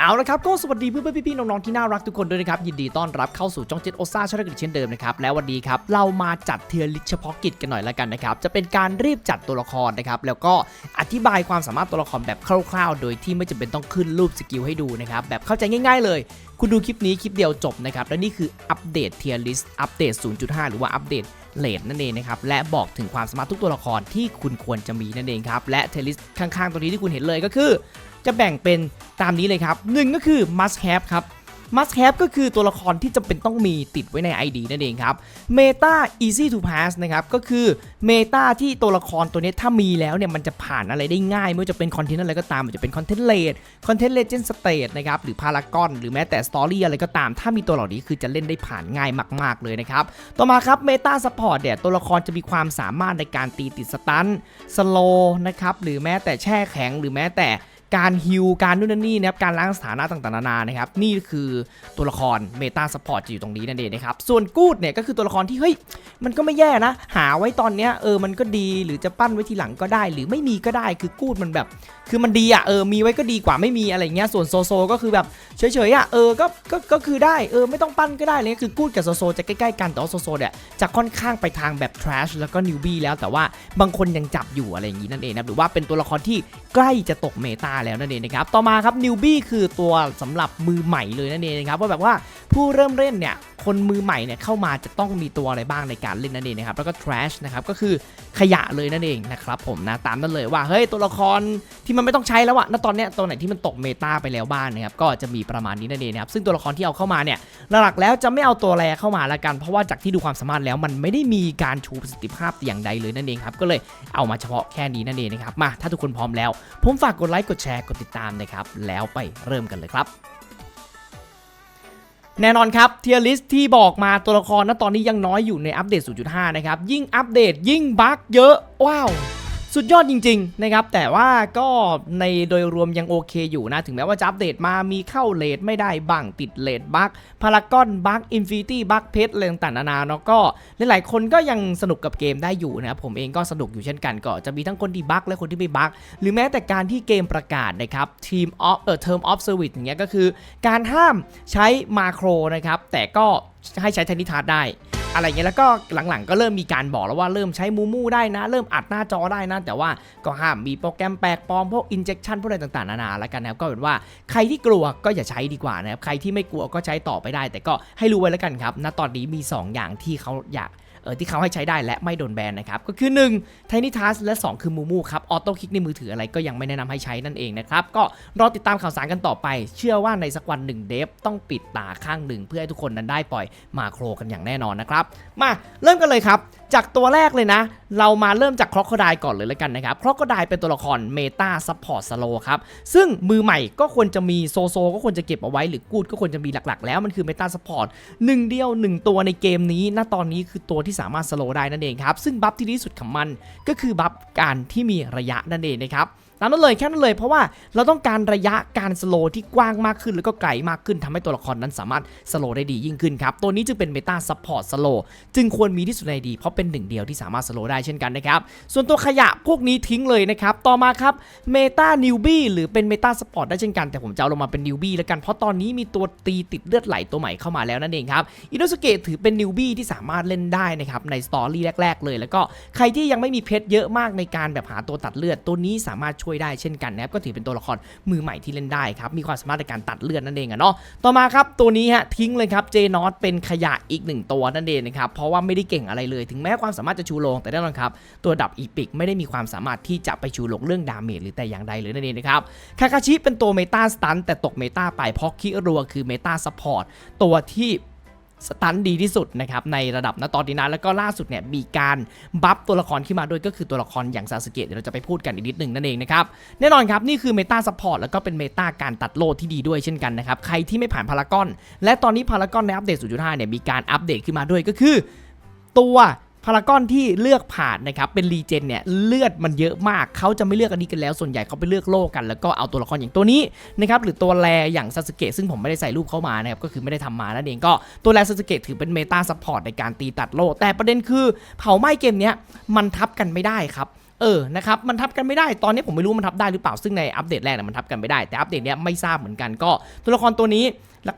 เอาละครับก็สวัสดีเพื่อนๆพี่ๆน้องๆที่น่ารักทุกคนด้วยนะครับยินดีต้อนรับเข้าสู่จ้องเจ็ดโอซ่าชาร์กิจเช่นเดิมนะครับแล้ววันนี้ครับเรามาจัดเทียร์ลิสเฉพาะกิจกันหน่อยละกันนะครับจะเป็นการรีบจัดตัวละครนะครับแล้วก็อธิบายความสามารถตัวละครแบบคร่าวๆ โดยที่ไม่จำเป็นต้องขึ้นรูปสกิลให้ดูนะครับแบบเข้าใจง่ายๆ เลย คุณดูคลิปนี้คลิปเดียวจบนะครับและนี่คืออัปเดตเทียร์ลิสอัปเดต 0.5 หรือว่าอัปเดตเลดนั่นเองนะครับและบอกถึงความสามารถทุกตัวละครที่คุณควรจะมีนั่นเองครับและเทลิสข้างๆตัวนี้ที่คุณเห็นเลยก็คือ จะแบ่งเป็นตามนี้เลยครับหนึ่งก็คือ must have ครับ must have ก็คือตัวละครที่จำเป็นต้องมีติดไว้ใน ID นั่นเองครับ meta easy to pass นะครับ ก็คือ meta ที่ตัวละครตัวนี้ถ้ามีแล้วเนี่ย มันจะผ่านอะไรได้ง่าย ไม่ว่าจะเป็นคอนเทนต์อะไรก็ตามมันจะเป็นคอนเทนต์เลดคอนเทนต์เลเจนด์สเตทนะครับ หรือพารากอนหรือแม้แต่สตอรี่อะไรก็ตาม ถ้ามีตัวเหล่านี้คือจะเล่นได้ผ่านง่ายมาก ๆ เลยนะครับ ต่อมาครับ Meta Support เนี่ยตัวละครจะมีความสามารถในการตีติดสตันสโลนะครับหรือแม้แต่แช่แข็งหรือแม้แต่ การฮิลการนู่นนี่นะครับการล้างสถานะต่างๆนานานะครับนี่คือตัวละคร Meta Support จะอยู่ตรงนี้นั่นเองนะครับส่วนกูดเนี่ยก็คือตัวละครที่เฮ้ยมันก็ไม่แย่นะ หาไว้ตอนเนี้ยเออมันก็ดีหรือจะปั้นไว้ทีหลังก็ได้ หรือไม่มีก็ได้คือกูดมันแบบ คือมันดีอะเออมีไว้ก็ดีกว่าไม่มีอะไรเงี้ยส่วนโซโซก็คือแบบเฉยๆอะเออก็ก็ก็คือได้เออไม่ต้องปั้นก็ได้เลยคือกูดกับโซโซจะใกล้ๆกันแต่ว่าโซโซเนี่ยจะค่อนข้างไปทางแบบ trash แล้วก็นิวบี้แล้วแต่ว่าบางคนยังจับอยู่อะไรอย่างงี้นั่นเองนะหรือว่าเป็นตัวละครที่ใกล้จะตกเมตาแล้วนั่นเองนะครับต่อมาครับนิวบี้คือตัวสำหรับมือใหม่เลยนั่นเองนะครับว่าแบบว่าผู้เริ่มเล่นเนี่ยคนมือใหม่เนี่ยเข้ามาจะต้องมีตัวอะไรบ้างในการเล่นนั่นเองนะครับแล้วก็ trash นะครับก็คือขยะเลยนั่นเองนะครับผมนะตามนั้นเลยว่าเฮ้ยตัวละครที่มันไม่ต้องใช้แล้วอะณตอนเนี้ยตัวไหนที่มันตกเมตาไปแล้วบ้างนะครับก็จะมีประมาณนี้นั่นเองนะครับซึ่งตัวละครที่เอาเข้ามาเนี่ยหลักแล้วจะไม่เอาตัวแรเข้ามาละกัน เพราะว่าจากที่ดูความสามารถแล้วมันไม่ได้มีการชูประสิทธิภาพอย่างใดเลยนั่นเองครับก็เลยเอามาเฉพาะแค่นี้นั่นเองนะครับมาถ้าทุกคนพร้อมแล้ว ผมฝากกดไลค์กดแชร์กดติดตามนะครับ แล้วไปเริ่มกันเลยครับ แน่นอนครับเทียร์ลิสที่บอกมาตัวละครณตอนนี้ยังน้อยอยู่ในอัปเดต 0.5 นะครับ ยิ่งอัปเดตยิ่งบั๊กเยอะ ว้าว สุดยอดจริงๆนะครับแต่ว่าก็ในโดยรวมยังโอเคอยู่นะ ถึงแม้ว่าจะอัปเดตมามีเข้าเลทไม่ได้บ้างติดเลทบั๊กพารากอนบั๊กอินฟินิตี้บั๊กเพชรอะไรต่างๆนานาเนาะก็หลายๆคนก็ยังสนุกกับเกมได้อยู่นะครับผมเองก็สนุกอยู่เช่นกันก็จะมีทั้งคนที่บั๊กและคนที่ไม่บั๊กหรือแม้แต่การที่เกมประกาศนะครับทีมออฟเอ่อเทอร์มออฟเซอร์วิสอย่างเงี้ยก็คือ การห้ามใช้มาโครนะครับแต่ก็ให้ใช้เทนิทัศได้ อะไรเงี้ยแล้วก็หลังๆ ก็เริ่มมีการบอกแล้วว่าเริ่มใช้มูมูได้นะ เริ่มอัดหน้าจอได้นะ แต่ว่าก็ห้ามมีโปรแกรมแปลกปลอมพวกอินเจคชันพวกอะไรต่างๆนานาแล้วกันนะครับก็เป็นว่าใครที่กลัวก็อย่าใช้ดีกว่านะครับใครที่ไม่กลัวก็ใช้ต่อไปได้ แต่ก็ให้รู้ไว้แล้วกันครับณตอนนี้มี 2 อย่างที่เขาอยาก ที่เขาให้ใช้ได้และไม่โดนแบนนะครับก็คือ 1 Tiny Task และ 2 คือมูมูครับออโต้คลิกในมือถืออะไรก็ยังไม่แนะนำให้ใช้นั่นเองนะครับก็รอติดตามข่าวสารกันต่อไป เชื่อว่าในสักวันหนึ่งเดฟต้องปิดตาข้างหนึ่ง เพื่อให้ทุกคนนั้นได้ปล่อยมาโครกันอย่างแน่นอนนะครับมาเริ่มกันเลยครับ จากตัวแรกเลยนะ เรามาเริ่มจากครอกโคดายก่อนเลยแล้วกันนะครับครอกโคดายเป็นตัวละครเมตาซัพพอร์ตสโลครับซึ่งมือใหม่ก็ควรจะมีโซโซก็ควรจะเก็บเอาไว้หรือกูดก็ควรจะมีหลักๆ แล้วมันคือเมตาซัพพอร์ตหนึ่งเดียวหนึ่งตัวในเกมนี้ณตอนนี้คือตัวที่สามารถสโลได้นั่นเองครับซึ่งบัฟที่ดีสุดของมันก็คือบัฟการที่มีระยะนั่นเองนะครับ ตามนั้นเลยแค่นั้นเลยเพราะว่าเราต้องการระยะการสโลที่กว้างมากขึ้นแล้วก็ไกลมากขึ้นทำให้ตัวละครนั้นสามารถสโลได้ดียิ่งขึ้นครับ ตัวนี้จึงเป็นเมตาซัพพอร์ตสโลจึงควรมีที่สุดในดี เพราะเป็นหนึ่งเดียวที่สามารถสโลได้เช่นกันนะครับ ส่วนตัวขยะพวกนี้ทิ้งเลยนะครับ ต่อมาครับเมตานิวบี้หรือเป็นเมตาสปอร์ตได้เช่นกันแต่ผมจะเอาลงมาเป็นนิวบี้แล้วกันเพราะตอนนี้มีตัวตีติดเลือดไหลตัวใหม่เข้ามาแล้วนั่นเองครับอินโนสเกตถือเป็นนิวบี้ที่สามารถเล่นได้นะครับในสตอรี่แรก ๆ เลย แล้วก็ใครที่ยังไม่มีเพชรเยอะมากในการแบบหาตัวตัดเลือดตัวนี้สามารถช่วยได้เช่นกันนะครับก็ถือเป็นตัวละครมือใหม่ที่เล่นได้ครับมีความสามารถในการตัดเลือดนั่นเองอะเนาะต่อมาครับตัวนี้ฮะทิ้งเลยครับเจนอตเป็นขยะอีกหนึ่งตัวนั่นเองนะครับเพราะว่าไม่ได้เก่งอะไรเลยถึงแม้ความสามารถจะชูโลงแต่แน่นอนครับตัวดับอีพิกไม่ได้มีความสามารถที่จะไปชูโลงเรื่องดาเมจหรือแต่อย่างใดเลยนั่นเองนะครับคาคาชิเป็นตัวเมตาสตันแต่ตกเมตาไปเพราะคิรัวคือเมตาซัพพอร์ตตัวที่ สตันดีที่สุดนะครับในระดับณตอนนี้นะแล้วก็ล่าสุดเนี่ยมีการบัฟตัวละครขึ้นมาด้วยก็คือตัวละครอย่างซาสึเกะเดี๋ยวเราจะไปพูดกันอีกนิดหนึ่งนั่นเองนะครับแน่นอนครับนี่คือเมตาซัพพอร์ตแล้วก็เป็นเมตาการตัดโลดที่ดีด้วยเช่นกันนะครับใครที่ไม่ผ่านพารากอน และตอนนี้พารากอนในอัปเดต0.5เนี่ยมีการอัปเดตขึ้นมาด้วยก็คือ ตัว พารากอนที่เลือกผ่านนะครับเป็นรีเจนเนี่ยเลือดมันเยอะมากเขาจะไม่เลือกอันนี้กันแล้วส่วนใหญ่เขาไปเลือกโลกัน แล้วก็เอาตัวละครอย่างตัวนี้นะครับหรือตัวแรอย่างซาสึเกะซึ่งผมไม่ได้ใส่รูปเข้ามานะครับก็คือไม่ได้ทำมานั่นเองก็ตัวแรซาสึเกะถือเป็นเมตาซัพพอร์ตในการตีตัดโลแต่ประเด็นคือเผาไหม้เกมเนี้ยมันทับกันไม่ได้ครับเออ นะครับ มันทับกันไม่ได้ ตอนนี้ผมไม่รู้มันทับได้หรือเปล่า ซึ่งในอัปเดตแรกเนี่ยมันทับกันไม่ได้ แต่อัปเดตเนี้ยไม่ทราบเหมือนกัน ก็ตัวละครตัวนี้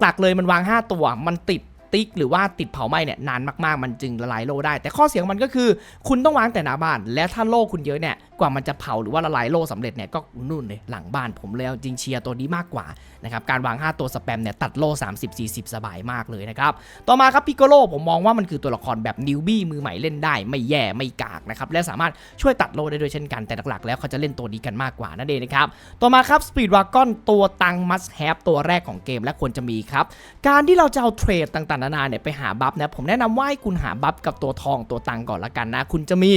หลักๆ เลยมันวาง 5 ตัว มันติด ติ๊กหรือว่าติดเผาไหม้เนี่ยนานมากๆ มันจึงละลายโลได้ แต่ข้อเสียของมันก็คือ คุณต้องวางแต่หน้าบ้าน และถ้าโลคุณเยอะเนี่ยกว่ามันจะเผาหรือว่าละลายโลสำเร็จเนี่ยก็นู่นเลยหลังบ้านผมเลยเอาจริงเชียร์ตัวนี้มากกว่านะครับการวาง 5 ตัวสแปมเนี่ยตัดโล 30-40 สบายมากเลยนะครับต่อมาครับพิกโกโลผมมองว่ามันคือตัวละครแบบนิวบี้มือใหม่เล่นได้ไม่แย่ไม่กากนะครับและสามารถช่วยตัดโลได้ด้วยเช่นกันแต่หลักๆ แล้วเขาจะเล่นตัวนี้กันมากกว่านั่นเองนะครับต่อมาครับสปีดวากอนตัวตังมัสแฮปตัวแรกของเกมและควรจะมีครับการที่เราจะเอาเทรดต่างๆนานาเนี่ยไปหาบัฟนะผมแนะนำว่าให้คุณหาบัฟกับตัวทองตัวตังก่อนละกันนะ คุณจะมี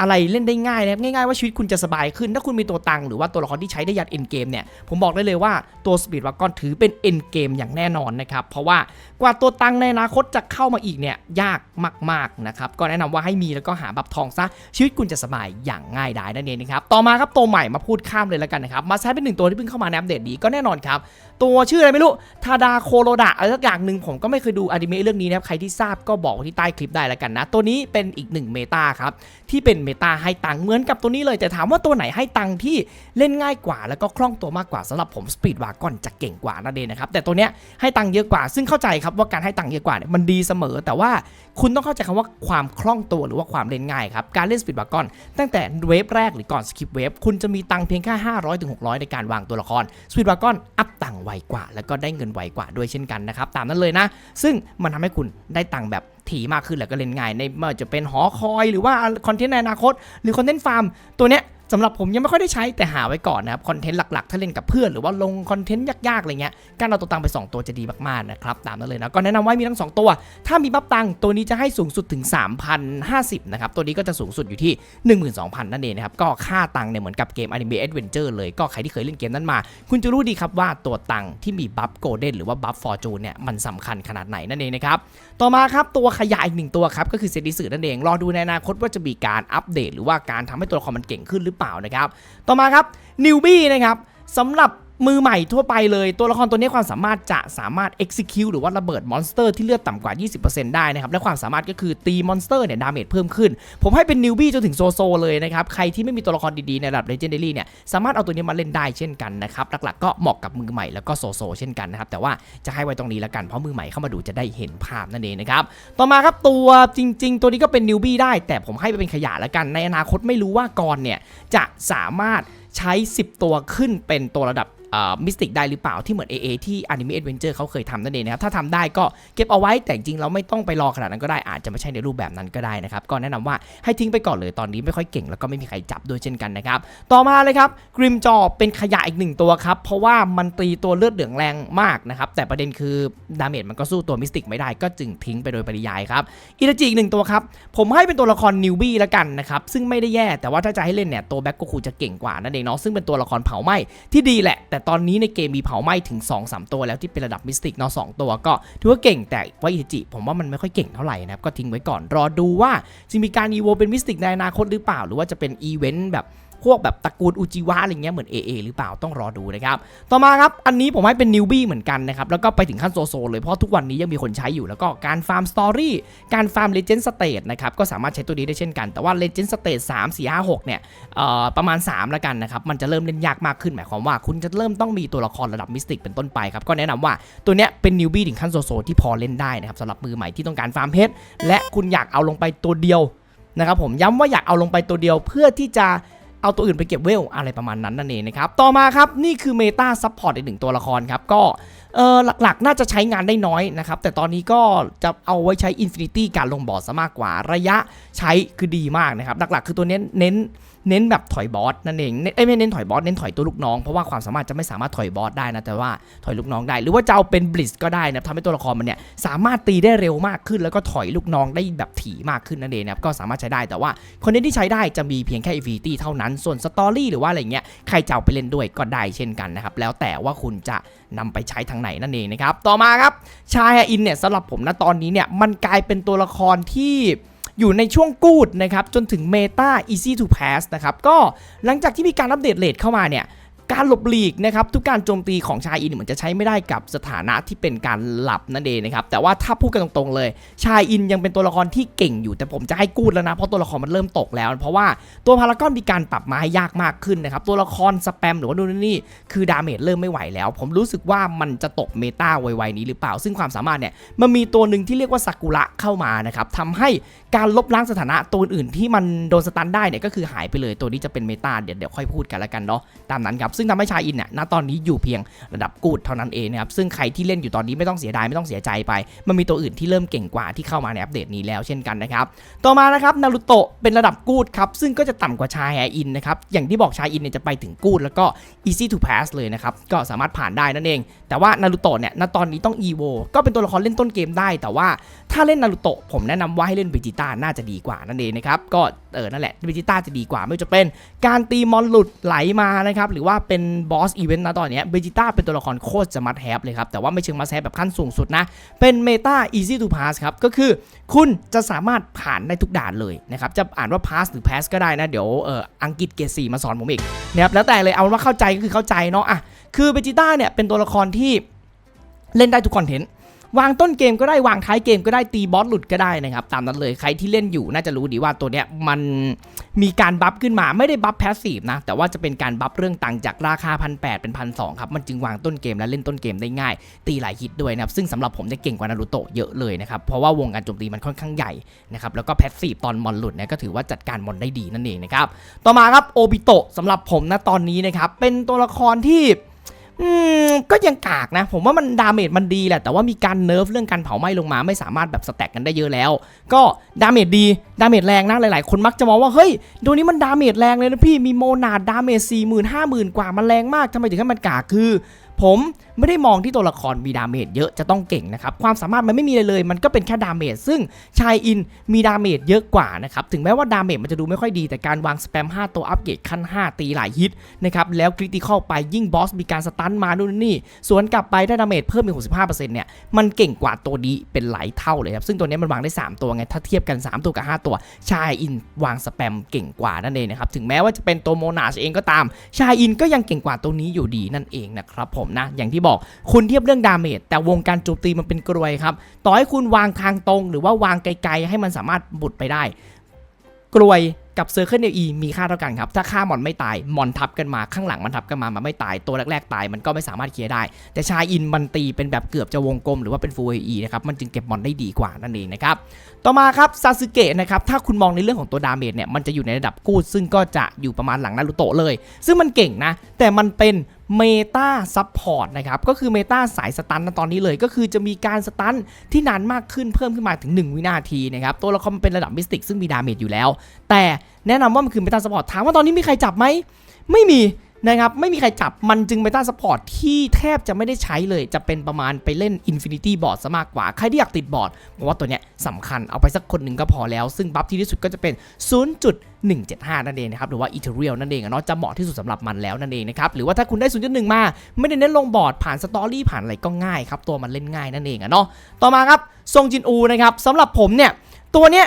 อะไรเล่นได้ง่ายนะง่ายๆว่าชีวิตคุณจะสบายขึ้น ถ้าคุณมีตัวตังหรือว่าตัวละครที่ใช้ได้ยันเอ็นเกมเนี่ยผมบอกได้เลยว่าตัวสปีดวากอนถือเป็นเอ็นเกมอย่างแน่นอนนะครับเพราะว่ากว่าตัวตังในอนาคตจะเข้ามาอีกเนี่ยยากมากๆนะครับก็แนะนำว่าให้มีแล้วก็หาบัฟทองซะชีวิตคุณจะสบายอย่างง่ายดายนั่นเองนะครับต่อมาครับตัวใหม่มาพูดข้ามเลยแล้วกันนะครับมาใช้เป็นหนึ่งตัวที่เพิ่งเข้ามาในอัปเดตนี้ก็แน่นอนครับ ตัวชื่ออะไรไม่รู้ทาดาโคโรดะอะไรสักอย่างหนึ่งผมก็ไม่เคยดูอนิเมะเรื่องนี้นะครับ ใครที่ทราบก็บอกที่ใต้คลิปได้แล้วกันนะ ตัวนี้เป็นอีกหนึ่งเมตาครับ ที่เป็นเมตาให้ตังค์เหมือนกับตัวนี้เลย แต่ถามว่าตัวไหนให้ตังค์ที่เล่นง่ายกว่า แล้วก็คล่องตัวมากกว่าสำหรับผมสปีดวากอนจะเก่งกว่านั่นเองนะครับแต่ตัวเนี้ยให้ตังค์เยอะกว่า ซึ่งเข้าใจครับว่าการให้ตังค์เยอะกว่าเนี่ยมันดีเสมอ แต่ว่าคุณต้องเข้าใจคำว่าความคล่องตัวหรือว่าความเล่นง่ายครับการเล่นสปีดวากอนตั้งแต่เวฟแรกหรือก่อนสกิปเวฟคุณจะมีตังเพียงแค่500ถึง600 ในการวางตัวละครสปีดวากอนอัพตังไวกว่า แล้วก็ได้เงินไวกว่าด้วยเช่นกันนะครับตามนั้นเลยนะ ซึ่งมันทำให้คุณได้ตังค์แบบถี่มากขึ้นแล้วก็เล่นง่ายในไม่ว่าจะเป็นหอคอยหรือว่าคอนเทนต์ในอนาคต หรือคอนเทนต์ฟาร์มตัวเนี้ย สำหรับผมยังไม่ค่อยได้ใช้แต่หาไว้ก่อนนะครับคอนเทนต์หลักๆ ถ้าเล่นกับเพื่อนหรือว่าลงคอนเทนต์ยากๆอะไรเงี้ยการเอาตัวตังไป 2 ตัวจะดีมากๆนะครับตามนั้นเลยนะก็แนะนำว่ามีทั้ง 2 ตัว ถ้ามีบัฟตังตัวนี้จะให้สูงสุดถึง 3,050นะครับตัวนี้ก็จะสูงสุดอยู่ที่ 12,000 นั่นเองนะครับก็ค่าตังเนี่ยเหมือนกับเกม Anime Adventure เลยก็ใครที่เคยเล่นเกมนั้นมา คุณจะรู้ดีครับว่าตัวตังที่มีบัฟโกลเด้นหรือว่าบัฟฟอร์จูนเนี่ยมันสำคัญขนาดไหนนั่นเองนะครับต่อมาครับตัวขยายอีกหนึ่งตัวครับก็คือเซนิสึนั่นเองรอดูในอนาคตว่าจะมีการอัปเดต หรือว่าการทำให้ตัวละครมันเก่งขึ้นหรือเปล่านะครับ ต่อมาครับนิวบี้นะครับสำหรับ มือใหม่ทั่วไปเลย ตัวละครตัวนี้ความสามารถจะสามารถ execute หรือว่าระเบิดมอนสเตอร์ที่เลือดต่ำกว่า 20%ได้นะครับ และความสามารถก็คือตีมอนสเตอร์เนี่ยดาเมจเพิ่มขึ้น ผมให้เป็นนิวบี้จนถึงโซโซเลยนะครับ ใครที่ไม่มีตัวละครดีๆ ในระดับ Legendary เนี่ยสามารถเอาตัวนี้มาเล่นได้เช่นกันนะครับ หลักๆ ก็เหมาะกับมือใหม่แล้วก็โซโซเช่นกันนะครับ แต่ว่าจะให้ไว้ตรงนี้แล้วกันเพราะมือใหม่เข้ามาดูจะได้เห็นภาพนั่นเองนะครับต่อมาครับตัวจริง ๆ ตัวนี้ก็เป็นนิวบี้ได้แต่ผมให้ไปเป็นขยะแล้วกันในอนาคตไม่รู้ว่ากรเนี่ยจะสามารถใช้ 10 ตัวขึ้นเป็นตัวระดับ มิสติกได้หรือเปล่าที่เหมือน AA ที่ Anime Adventure เขาเคยทำนั่นเองนะครับถ้าทำได้ก็เก็บเอาไว้แต่จริงเราไม่ต้องไปรอขนาดนั้นก็ได้อาจจะไม่ใช่ในรูปแบบนั้นก็ได้นะครับก็แนะนำว่าให้ทิ้งไปก่อนเลยตอนนี้ไม่ค่อยเก่งแล้วก็ไม่มีใครจับด้วยเช่นกันนะครับต่อมาเลยครับกริมจอเป็นขยะอีกหนึ่งตัวครับเพราะว่ามันตีตัวเลือดเหลืองแรงมากนะครับแต่ประเด็นคือดาเมจมันก็สู้ตัวมิสติกไม่ได้ก็จึงทิ้งไปโดยปริยายครับอิตาจิอีกหนึ่งตัวครับผมให้เป็นตัวละครนิวบี้ละกันนะครับซึ่งไม่ได้แย่แต่ว่าถ้าจะให้เล่นเนี่ยตัวแบ็กโกคูจะเก่งกว่านั่นเองเนาะซึ่งเป็นตัวละครเผาไหม้ที่ดีแหละแต่ตอนนี้ในเกมมีเผาไหม้ถึง 2-3 ตัวแล้วที่เป็นระดับมิสติกเนาะสตัวก็ถือว่าเก่งแต่ว่าอิจิ ผมว่ามันไม่ค่อยเก่งเท่าไหร่นะครับก็ทิ้งไว้ก่อนรอดูว่าจะมีการอีโวเป็นมิสติกในอนาคตหรือเปล่า หรือว่าจะเป็นอีเวนต์แบบ พวกแบบตระกูลอุจิวะอะไรเงี้ยเหมือน AA หรือเปล่าต้องรอดูนะครับ ต่อมาครับ อันนี้ผมให้เป็นนิวบี้เหมือนกันนะครับ แล้วก็ไปถึงขั้นโซโซเลยเพราะทุกวันนี้ยังมีคนใช้อยู่แล้วก็การฟาร์มสตอรี่การฟาร์มเลเจนด์สเตทนะครับก็สามารถใช้ตัวนี้ได้เช่นกัน แต่ว่าเลเจนด์สเตท3 4 5 6เนี่ยเอ่อประมาณ 3 แล้วกันนะครับมันจะเริ่มเล่นยากมากขึ้นหมายความว่า คุณจะเริ่มต้องมีตัวละครระดับมิสติกเป็นต้นไปครับก็แนะนำว่าตัวเนี้ยเป็นนิวบี้ถึงขั้นโซโซที่พอเล่นได้นะครับสำหรับมือใหม่ที่ต้องการฟาร์มเพชรและคุณอยากเอาลงไปตัวเดียวนะครับผมย้ำว่าอยากเอาลงไปตัวเดียวเพื่อที่จะ เอาตัวอื่นไปเก็บเวลอะไรประมาณนั้นนั่นเองนะครับ ต่อมาครับ นี่คือเมตาซัพพอร์ตอีกหนึ่งตัวละครครับ ก็เออหลักๆ น่าจะใช้งานได้น้อยนะครับ แต่ตอนนี้ก็จะเอาไว้ใช้ Infinity การลงบอสซะมากกว่าระยะใช้คือดีมากนะครับ หลักๆ คือตัวเน้นเน้นเน้นแบบถอยบอสนั่นเองเอ้ยไม่เน้นถอยบอสเน้นถอยตัวลูกน้องเพราะว่าความสามารถจะไม่สามารถถอยบอสได้นะแต่ว่าถอยลูกน้องได้ หรือว่าจะเอาเป็นบลิสก็ได้นะทำให้ตัวละครมันเนี่ยสามารถตีได้เร็วมากขึ้น แล้วก็ถอยลูกน้องได้แบบถี่มากขึ้นนั่นเองนะครับก็สามารถใช้ได้แต่ว่าคนเน้นที่ใช้ได้จะมีเพียงแค่ Infinity เท่านั้นส่วนสตอรี่หรือว่าอะไรเงี้ยใครจะเอาไปเล่นด้วยก็ได้เช่นกันนะครับแล้วแต่ว่าคุณจะ นำไปใช้ทางไหนนั่นเองนะครับ ต่อมาครับ ชายอินเนี่ยสำหรับผมนะตอนนี้เนี่ยมันกลายเป็นตัวละครที่อยู่ในช่วงกูดนะครับจนถึงเมตา easy to pass นะครับก็หลังจากที่มีการอัปเดตเลทเข้ามาเนี่ย การหลบหลีกนะครับทุกการโจมตีของชายอินเหมือนจะใช้ไม่ได้กับสถานะที่เป็นการหลับนั่นเองนะครับแต่ว่าถ้าพูดกันตรงๆเลย ชายอินยังเป็นตัวละครที่เก่งอยู่แต่ผมจะให้กูดแล้วนะเพราะตัวละครมันเริ่มตกแล้ว เพราะว่าตัวพารากอนมีการปรับมาให้ยากมากขึ้นนะครับตัวละครสแปมหรือว่านู่นนี่คือดาเมจเริ่มไม่ไหวแล้ว ผมรู้สึกว่ามันจะตกเมตาไวๆนี้หรือเปล่า ซึ่งความสามารถเนี่ยมันมีตัวหนึ่งที่เรียกว่าซากุระเข้ามานะครับทำให้การลบล้างสถานะตัวอื่นที่มันโดนสตันได้เนี่ยก็คือหายไปเลยตัวนี้จะเป็นเมตาเดี๋ยวเดี๋ยวค่อยพูดกันแล้วกันเนาะตามนั้นครับซึ่งทำให้ชายอินเนี่ยณตอนนี้อยู่เพียงระดับกูดเท่านั้นเองนะครับซึ่งใครที่เล่นอยู่ตอนนี้ไม่ต้องเสียดายไม่ต้องเสียใจไป มันมีตัวอื่นที่เริ่มเก่งกว่าที่เข้ามาในอัปเดตนี้แล้วเช่นกันนะครับต่อมานะครับนารุโตะเป็นระดับกูดครับซึ่งก็จะต่ำกว่าชายแออินนะครับอย่างที่บอกชายอินเนี่ยจะไปถึงกูดแล้วก็ easy to pass เลยนะครับก็สามารถผ่านได้นั่นเอง แต่ว่านารุโตะเนี่ยณตอนนี้ต้อง evo ก็เป็นตัวละครเล่นต้นเกมได้ แต่ว่าถ้าเล่นนารุโตะผมแนะนำว่าให้เล่นเบจิต้าน่าจะดีกว่านั่นเองนะครับก็เออนั่นแหละเบจิต้าจะดีกว่าไม่ว่าจะเป็นการตีมอนหลุดไหลมานะครับหรือว่าเป็นบอสอีเวนต์นะตอนนี้เบจิต้าเป็นตัวละครโคตรจะมัดแฮปเลยครับ แต่ว่าไม่เชิงมัดแฮปแบบขั้นสูงสุดนะ เป็นเมตาอีซี่ทูพาสครับ ก็คือคุณจะสามารถผ่านได้ทุกด่านเลยนะครับ จะอ่านว่าพาสหรือ pass ก็ได้นะ เดี๋ยวเอออังกฤษเกรดสีมาสอนผมอีกนะครับแล้วแต่เลยเอาว่าเข้าใจก็คือเข้าใจเนาะอะคือเบจิต้าเนี่ยเป็นตัวละครที่เล่นได้ทุกคอนเทนต์ วางต้นเกมก็ได้วางท้ายเกมก็ได้ตีบอสหลุดก็ได้นะครับตามนั้นเลยใครที่เล่นอยู่น่าจะรู้ดีว่าตัวเนี้ยมันมีการบัฟขึ้นมาไม่ได้บัฟแพสซีฟนะแต่ว่าจะเป็นการบัฟเรื่องตังจากราคาพันแเป็นพันสครับมันจึงวางต้นเกมและเล่นต้นเกมได้ง่าย ตีหลายฮิตด้วยนะครับซึ่งสำหรับผมเนี่ยเก่งกว่านารูโตะเยอะเลยนะครับเพราะว่าวงการโจมตีมันค่อนข้างใหญ่นะครับแล้วก็แพสซีฟตอนมอนหลุดเนี่ยก็ถือว่าจัดการมอนได้ดีนั่นเองนะครับต่อมาครับโอบิโตะสำหรับผมนะตอนนี้นะครับเป็นตัวละครที่ อืมก็ยังกากนะ ผมว่ามันดาเมจมันดีแหละ แต่ว่ามีการเนิร์ฟเรื่องการเผาไหม้ลงมา ไม่สามารถแบบสแต็กกันได้เยอะแล้ว ก็ดาเมจดี ดาเมจแรงนะ หลายๆ คนมักจะมองว่าเฮ้ยตัวนี้มันดาเมจแรงเลยนะพี่ มีโมนาดดาเมจสี่หมื่นห้าหมื่นกว่ามันแรงมากทำไมถึงให้มันกากคือ ผมไม่ได้มองที่ตัวละครมีดาเมจเยอะจะต้องเก่งนะครับ ความสามารถมันไม่มีเลยเลย มันก็เป็นแค่ดาเมจซึ่งชายอินมีดาเมจเยอะกว่านะครับ ถึงแม้ว่าดาเมจมันจะดูไม่ค่อยดี แต่การวางสแปม 5 ตัวอัปเกรดขั้น 5 ตีหลายฮิตนะครับ แล้วคริติคอลไปยิ่งบอสมีการสตันมานู่นนี่ สวนกลับไปได้ดาเมจเพิ่มอีก65%เนี่ย มันเก่งกว่าตัวนี้เป็นหลายเท่าเลยครับ ซึ่งตัวนี้มันวางได้ 3 ตัวไง ถ้าเทียบกัน 3 ตัวกับ 5 ตัว ชายอินวางสแปมเก่งกว่านั่นเองนะครับ ถึงแม้ว่าจะเป็นตัวโมนาชเองก็ตาม ชายอินก็ยังเก่งกว่าตัวนี้อยู่ดีนั่นเองนะครับผมนะ อย่างที่บอกคุณเทียบเรื่องดาเมจแต่วงการโจมตีมันเป็นกรวยครับ ต่อให้คุณวางทางตรงหรือว่าวางไกลๆ ให้มันสามารถบุดไปได้ กรวยกับเซอร์เคิลเอีมีค่าเท่ากันครับ ถ้าค่ามอนไม่ตาย มอนทับกันมาข้างหลังมันทับกันมา มันไม่ตาย ตัวแรกๆตายมันก็ไม่สามารถเคลียร์ได้ แต่ชายอินมันตีเป็นแบบเกือบจะวงกลมหรือว่าเป็นฟูเอีนะครับ มันจึงเก็บมอนได้ดีกว่านั่นเองนะครับ ต่อมาครับซาสึเกะนะครับ ถ้าคุณมองในเรื่องของตัวดาเมจเนี่ย มันจะอยู่ในระดับกูดซึ่งก็จะอยู่ประมาณหลังนารูโตะเลย ซึ่งมันเก่งนะ แต่มันเป็น เมตาซับพอร์ตนะครับก็คือเมตาสายสตันตอนนี้เลย ก็คือจะมีการสตันที่นานมากขึ้นเพิ่มขึ้นมาถึง 1 วินาทีนะครับตัวละครมันเป็นระดับมิสติกซึ่งมีดาเมจอยู่แล้ว แต่แนะนำว่ามันคือเมตาซัพพอร์ตถามว่าตอนนี้มีใครจับไหมไม่มีนะครับไม่มีใครจับมันจึงเมตาซัพพอร์ตที่แทบจะไม่ได้ใช้เลย จะเป็นประมาณไปเล่น Infinity Board ซะมากกว่า ใครที่อยากติดบอร์ดผมว่าตัวเนี้ยสำคัญเอาไปสักคนหนึ่งก็พอแล้ว ซึ่งบัฟที่ดีที่สุดก็จะเป็น 175 นั่นเองนะครับหรือว่า Ethereal นั่นเองเนาะจะเหมาะที่สุดสำหรับมันแล้วนั่นเองนะครับหรือว่าถ้าคุณได้ 0.1 มา ไม่ได้เน้นลงบอร์ดผ่านสตอรี่ผ่านอะไรก็ง่ายครับตัวมันเล่นง่ายนั่นเองเนาะต่อมาครับซงจินอูนะครับสำหรับผมเนี่ยตัวเนี้ย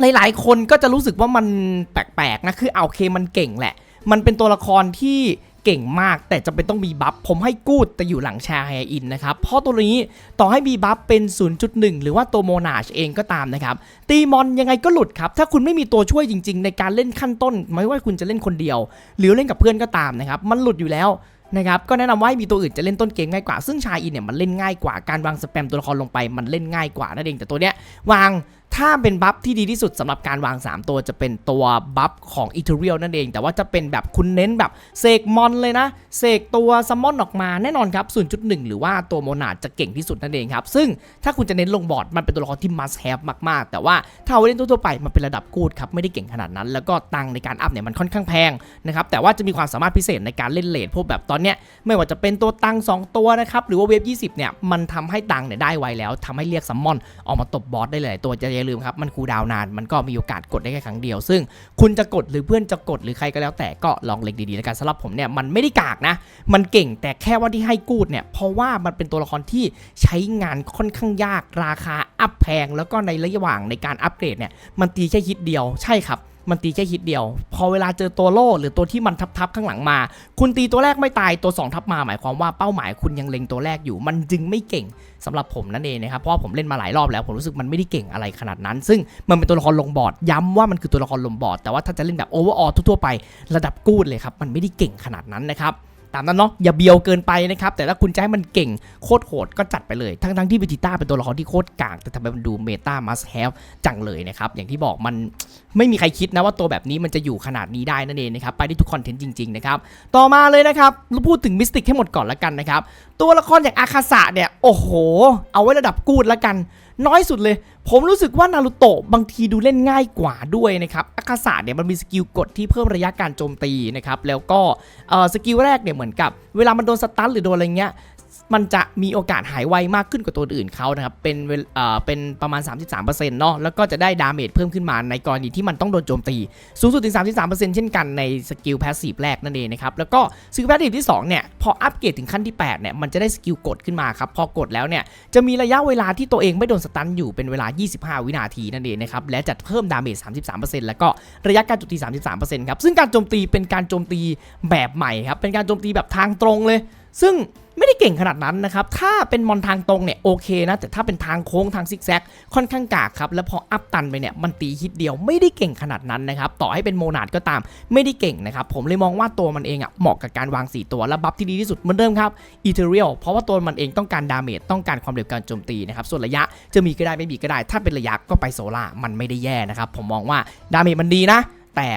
หลายๆ คนก็จะรู้สึกว่ามันแปลกๆนะคือเอาเคมันเก่งแหละ มันเป็นตัวละครที่ เก่งมาก แต่จะเป็นต้องมีบัฟผมให้กูดแต่อยู่หลังแชาไฮอินนะครับ เพราะตัวนี้ต่อให้มีบัฟเป็น 0.1 หรือว่าตัวโมนาชเองก็ตามนะครับ ตีมอนยังไงก็หลุดครับ ถ้าคุณไม่มีตัวช่วยจริง ๆ ในการเล่นขั้นต้น ไม่ว่าคุณจะเล่นคนเดียว หรือเล่นกับเพื่อนก็ตามนะครับ มันหลุดอยู่แล้วนะครับก็แนะนำว่าให้มีตัวอื่นจะเล่นต้นเกมง่ายกว่า ซึ่งชายอินเนี่ยมันเล่นง่ายกว่าการวางสแปมตัวละครลงไปมันเล่นง่ายกว่านั่นเองแต่ตัวเนี้ยวาง ถ้าเป็นบัฟที่ดีที่สุดสำหรับการวาง 3 ตัวจะเป็นตัวบัฟของอีเทเรียลนั่นเอง แต่ว่าจะเป็นแบบคุณเน้นแบบเสกมอนเลยนะ เสกตัวซัมมอนออกมาแน่นอนครับ 0.1 หรือว่าตัวโมนาจะเก่งที่สุดนั่นเองครับ ซึ่งถ้าคุณจะเน้นลงบอร์ดมันเป็นตัวละครที่ must have มากๆ แต่ว่าถ้าเอาเล่นทั่วไปมันเป็นระดับกูดครับ ไม่ได้เก่งขนาดนั้น แล้วก็ตังในการอัพเนี่ยมันค่อนข้างแพงนะครับ แต่ว่าจะมีความสามารถพิเศษในการเล่นเลทพวกแบบตอนเนี้ยไม่ว่าจะเป็นตัวตัง2ตัวนะครับหรือว่าเวฟ20เนี่ยมันทำให้ตังเนี่ยได้ไวแล้วทำให้เรียกซัมมอนออกมาตบบอสได้เลยตัวจะอย่าลืมครับ มันคูดาวนาน มันก็มีโอกาสกดได้แค่ครั้งเดียว ซึ่งคุณจะกดหรือเพื่อนจะกดหรือใครก็แล้วแต่ก็ลองเล็กดีๆแล้วกันสำหรับผมเนี่ยมันไม่ได้กากนะ มันเก่งแต่แค่ว่าที่ให้กูดเนี่ยเพราะว่ามันเป็นตัวละครที่ใช้งานค่อนข้างยากราคาอัพแพง แล้วก็ในระยะหว่างในการอัปเกรดเนี่ยมันตีแค่ฮิตเดียวใช่ครับ มันตีแค่ฮิตเดียว พอเวลาเจอตัวโล่หรือตัวที่มันทับๆข้างหลังมา คุณตีตัวแรกไม่ตายตัวสองทับมาหมายความว่าเป้าหมายคุณยังเล็งตัวแรกอยู่ มันจึงไม่เก่งสำหรับผมนั่นเองนะครับเพราะผมเล่นมาหลายรอบแล้วผมรู้สึกมันไม่ได้เก่งอะไรขนาดนั้น ซึ่งมันเป็นตัวละครลงบอร์ดย้ำว่ามันคือตัวละครลงบอร์ดแต่ว่าถ้าจะเล่นแบบโอเวอร์ออทั่วๆไประดับกูดเลยครับมันไม่ได้เก่งขนาดนั้นนะครับ ตามนั้นเนาะอย่าเบียวเกินไปนะครับแต่ถ้าคุณจะให้มันเก่งโคตรโหดก็จัดไปเลยทั้งทั้งๆที่เบจิต้าเป็นตัวละครที่โคตรกากแต่ทำไมมันดูเมตามัสแฮฟจังเลยนะครับอย่างที่บอกมันไม่มีใครคิดนะว่าตัวแบบนี้มันจะอยู่ขนาดนี้ได้นั่นเองนะครับไปได้ทุกคอนเทนต์จริงๆนะครับต่อมาเลยนะครับเราพูดถึงมิสติกให้หมดก่อนละกันนะครับ ตัวละครอย่างอาคาสะเนี่ย โอ้โห เอาไว้ระดับกูดละกัน น้อยสุดเลย ผมรู้สึกว่านารูโตะบางทีดูเล่นง่ายกว่าด้วยนะครับ อาคาสะเนี่ยมันมีสกิลกดที่เพิ่มระยะการโจมตีนะครับ แล้วก็สกิลแรกเนี่ยเหมือนกับ เวลามันโดนสตันหรือโดนอะไรเงี้ย มันจะมีโอกาสหายไวมากขึ้นกว่าตัวอื่นเขานะครับ เป็นเอ่อเป็นประมาณ 33%เนาะ แล้วก็จะได้ดาเมจเพิ่มขึ้นมาในกรณีที่มันต้องโดนโจมตี สูงสุดถึง 33%เช่นกันในสกิลแพสซีฟแรกนั่นเองนะครับ แล้วก็สกิลแพสซีฟที่ 2 เนี่ย พออัปเกรดถึงขั้นที่ 8 เนี่ย มันจะได้สกิลกดขึ้นมาครับ พอกดแล้วเนี่ย จะมีระยะเวลาที่ตัวเองไม่โดนสตันอยู่เป็นเวลา 25 วินาทีนั่นเองนะครับ และจะเพิ่มดาเมจ 33%แล้วก็ระยะการโจมตี 33%ครับ ซึ่งการโจมตีเป็นการโจมตีแบบใหม่ครับ เป็นการโจมตีแบบทางตรงเลย ซึ่ง ไม่ได้เก่งขนาดนั้นนะครับ ถ้าเป็นมอนทางตรงเนี่ยโอเคนะ แต่ถ้าเป็นทางโค้งทางซิกแซกค่อนข้างกากครับ แล้วพออัพตันไปเนี่ยมันตีฮิตเดียวไม่ได้เก่งขนาดนั้นนะครับ ต่อให้เป็นโมนาดก็ตาม ไม่ได้เก่งนะครับ ผมเลยมองว่าตัวมันเองอะเหมาะกับการวาง 4 ตัวและบัฟที่ดีที่สุดเหมือนเดิมครับอีเทเรียลเพราะว่าตัวมันเองต้องการดาเมจต้องการความเร็วการโจมตีนะครับ ส่วนระยะจะมีก็ได้ไม่มีก็ได้ ถ้าเป็นระยะก็ไปโซล่ามันไม่ได้แย่นะครับผมมองว่าดาเมจมันดีนะ แต่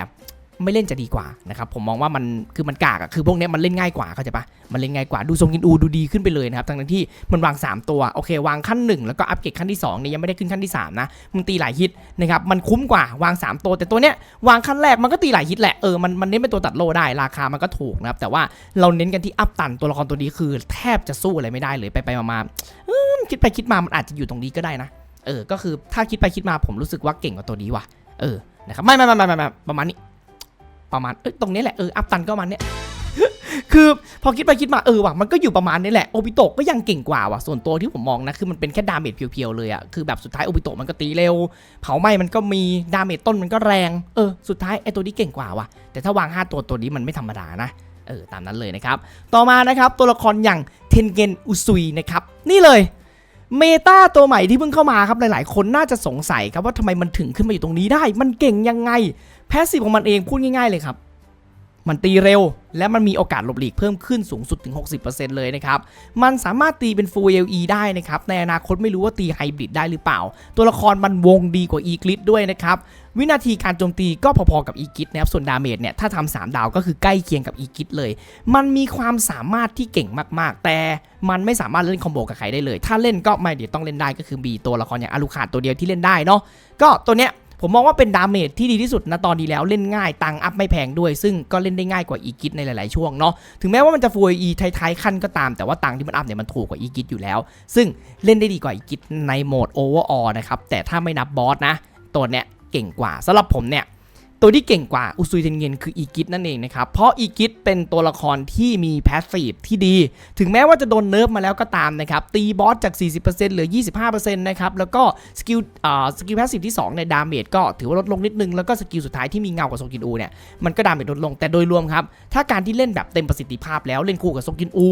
ไม่เล่นจะดีกว่านะครับผมมองว่ามันคือมันกากอะคือพวกเนี้ยมันเล่นง่ายกว่าเข้าใจปะมันเล่นง่ายกว่าดูทรงกินอูดูดีขึ้นไปเลยนะครับทั้งที่มันวาง 3 ตัวโอเควางขั้น 1 แล้วก็อัปเกรดขั้นที่2เนี่ยยังไม่ได้ขึ้นขั้นที่3นะมันตีหลายฮิตนะครับมันคุ้มกว่าวาง 3 ตัว แต่ตัวเนี้ยวางขั้นแรกมันก็ตีหลายฮิตแหละเออมันมันเน้นเป็นตัวตัดโลได้ราคามันก็ถูกนะครับแต่ว่าเราเน้นกันที่อัพตันตัวละครตัวนี้คือ แทบจะสู้อะไรไม่ได้เลยไปไปมาๆคิดไปคิดมามันอาจจะอยู่ตรงนี้ก็ได้นะเออ ก็คือถ้าคิดไปคิดมาผมรู้สึกว่าเก่งกว่าตัวนี้ว่ะ เออ นะครับ ไม่ไม่ไม่ไม่ไม่ประมาณนี้ ประมาณเอ้ยตรงนี้แหละเอออัพตันก็มาณเนี้ยคือพอคิดไปคิดมาเออว่ะมันก็อยู่ประมาณนี้แหละโอบิโตะก็ยังเก่งกว่าว่ะส่วนตัวที่ผมมองนะคือมันเป็นแค่ดาเมจเพียวๆเลยอะคือแบบสุดท้ายโอบิโตะมันก็ตีเร็ว เผาไหม้มันก็มีดาเมจต้นมันก็แรงเออสุดท้ายไอตัวนี้เก่งกว่าว่ะแต่ถ้าวาง 5 ตัวตัวนี้มันไม่ธรรมดานะเออตามนั้นเลยนะครับต่อมานะครับตัวละครอย่างเทนเกนอุซุยนะครับนี่เลย เมตาตัวใหม่ที่เพิ่งเข้ามาครับหลายๆ คนน่าจะสงสัยครับว่าทำไมมันถึงขึ้นมาอยู่ตรงนี้ได้ มันเก่งยังไง แพสซีฟของมันเองพูดง่ายๆเลยครับ มันตีเร็ว และมันมีโอกาสหลบหลีกเพิ่มขึ้นสูงสุดถึง 60%เลยนะครับ มันสามารถตีเป็น Full LE ได้นะครับ ในอนาคตไม่รู้ว่าตีไฮบริดได้หรือเปล่า ตัวละครมันวงดีกว่า e g l i d ด้วยนะครับ วินาทีการโจมตีก็พอๆกับ e g l i d นะครับ ส่วนดาเมจเนี่ยถ้าทำ3ดาวก็คือใกล้เคียงกับ e g l i d เลย มันมีความสามารถที่เก่งมากๆ แต่มันไม่สามารถเล่นคอมโบกับใครได้เลย ถ้าเล่นก็ไม่เดี๋ยวต้องเล่นได้ก็คือมีตัวละครอย่างอารุขาดตัวเดียวที่เล่นได้เนาะ ก็ตัวเนี้ย ผมมองว่าเป็นดาเมจที่ดีที่สุดนะตอนนี้แล้วเล่นง่ายตังอัพไม่แพงด้วย ซึ่งก็เล่นได้ง่ายกว่าอีกิทในหลายๆช่วงเนาะถึงแม้ว่ามันจะฟูอีท้ายๆขั้นก็ตามแต่ว่าตังที่มันอัพเนี่ยมันถูกกว่าอีกิทอยู่แล้ว ซึ่งเล่นได้ดีกว่าอีกิทในโหมดโอเวอร์ออนะครับแต่ถ้าไม่นับบอสนะตัวเนี้ยเก่งกว่าสำหรับผมเนี่ย ตัวที่เก่งกว่าอุซุยเทนเงินคืออีกิทนั่นเองนะครับ เพราะอีกิทเป็นตัวละครที่มีแพสซีฟที่ดี ถึงแม้ว่าจะโดนเนิร์ฟมาแล้วก็ตามนะครับ ตีบอสจาก 40%เหลือ 25%นะครับ แล้วก็สกิลอ่าสกิลแพสซีฟที่2ในดาเมจก็ถือว่าลดลงนิดนึง แล้วก็สกิลสุดท้ายที่มีเงากับโซกินอูเนี่ยมันก็ดาเมจลดลงแต่โดยรวมครับถ้าการที่เล่นแบบเต็มประสิทธิภาพแล้วเล่นคู่กับโซกินอู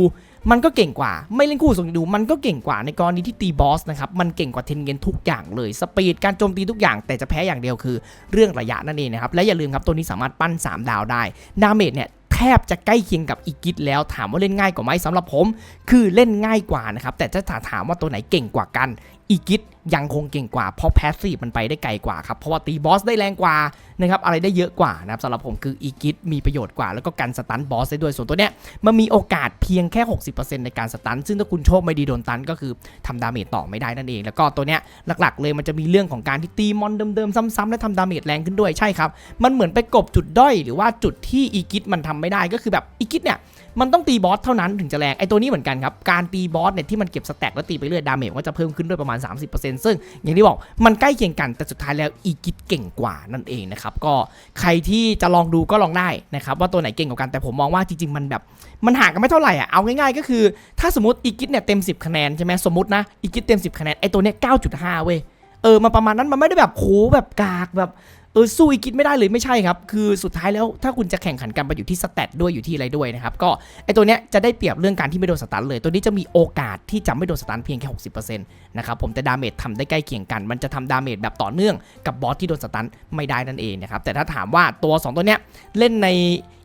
มันก็เก่งกว่า ไม่เล่นคู่ส่งดู มันก็เก่งกว่าในกรณีที่ตีบอสนะครับ มันเก่งกว่าเทนเงินทุกอย่างเลย สปีดการโจมตีทุกอย่าง แต่จะแพ้อย่างเดียวคือ เรื่องระยะนั่นเองนะครับ และอย่าลืมครับตัวนี้สามารถปั้น 3 ดาวได้ ดาเมจเนี่ยแทบจะใกล้เคียงกับอีกิทแล้วถามว่าเล่นง่ายกว่าไหมสำหรับผม คือเล่นง่ายกว่านะครับแต่ถ้าถามว่าตัวไหนเก่งกว่ากันอีกิท ยังคงเก่งกว่า เพราะแพสซีฟมันไปได้ไกลกว่าครับ เพราะว่าตีบอสได้แรงกว่านะครับอะไรได้เยอะกว่านะครับสำหรับผมคืออีกิทมีประโยชน์กว่า แล้วก็กันสตันบอสได้ด้วยส่วนตัวเนี้ยมันมีโอกาสเพียงแค่ 60%ในการสตัน ซึ่งถ้าคุณโชคไม่ดีโดนตันก็คือทำดาเมจต่อไม่ได้นั่นเอง แล้วก็ตัวเนี้ยหลักๆ เลยมันจะมีเรื่องของการที่ตีมอนเดิมๆซ้ำๆและทำดาเมจแรงขึ้นด้วยใช่ครับมันเหมือนไปกบจุดด้อยหรือว่าจุดที่อีกิทมันทำไม่ได้ก็คือแบบอีกิทเนี่ย มันต้องตีบอสเท่านั้นถึงจะแรงไอตัวนี้เหมือนกันครับ การตีบอสเนี่ยที่มันเก็บสแต็กแล้วตีไปเรื่อยดาเมจก็จะเพิ่มขึ้นด้วยประมาณ 30%ซึ่งอย่างที่บอกมันใกล้เคียงกันแต่สุดท้ายแล้วอีกิทเก่งกว่านั่นเองนะครับก็ใครที่จะลองดูก็ลองได้นะครับว่าตัวไหนเก่งกว่ากันแต่ผมมองว่าจริงๆมันแบบมันห่างกันไม่เท่าไหร่อะเอาง่ายๆ ก็คือ ถ้าสมมติอีกิทเนี่ยเต็ม 10 คะแนนใช่ไหมสมมตินะอีกิทเต็ม 10 คะแนนไอตัวเนี้ย9.5 เว้ยเออมันประมาณนั้นมันไม่ได้แบบโหแบบกากแบบ เออสู้อีกิดไม่ได้เลยไม่ใช่ครับ คือสุดท้ายแล้วถ้าคุณจะแข่งขันกันไปอยู่ที่สแตทด้วยอยู่ที่อะไรด้วยนะครับ ก็ไอตัวเนี้ยจะได้เปรียบเรื่องการที่ไม่โดนสตันเลย ตัวนี้จะมีโอกาสที่จะไม่โดนสตันเพียงแค่ 60%นะครับผมแต่ดาเมจทำได้ใกล้เคียงกัน มันจะทำดาเมจแบบต่อเนื่องกับบอสที่โดนสตันไม่ได้นั่นเองนะครับแต่ถ้าถามว่าตัว 2 ตัวเนี้ยเล่นใน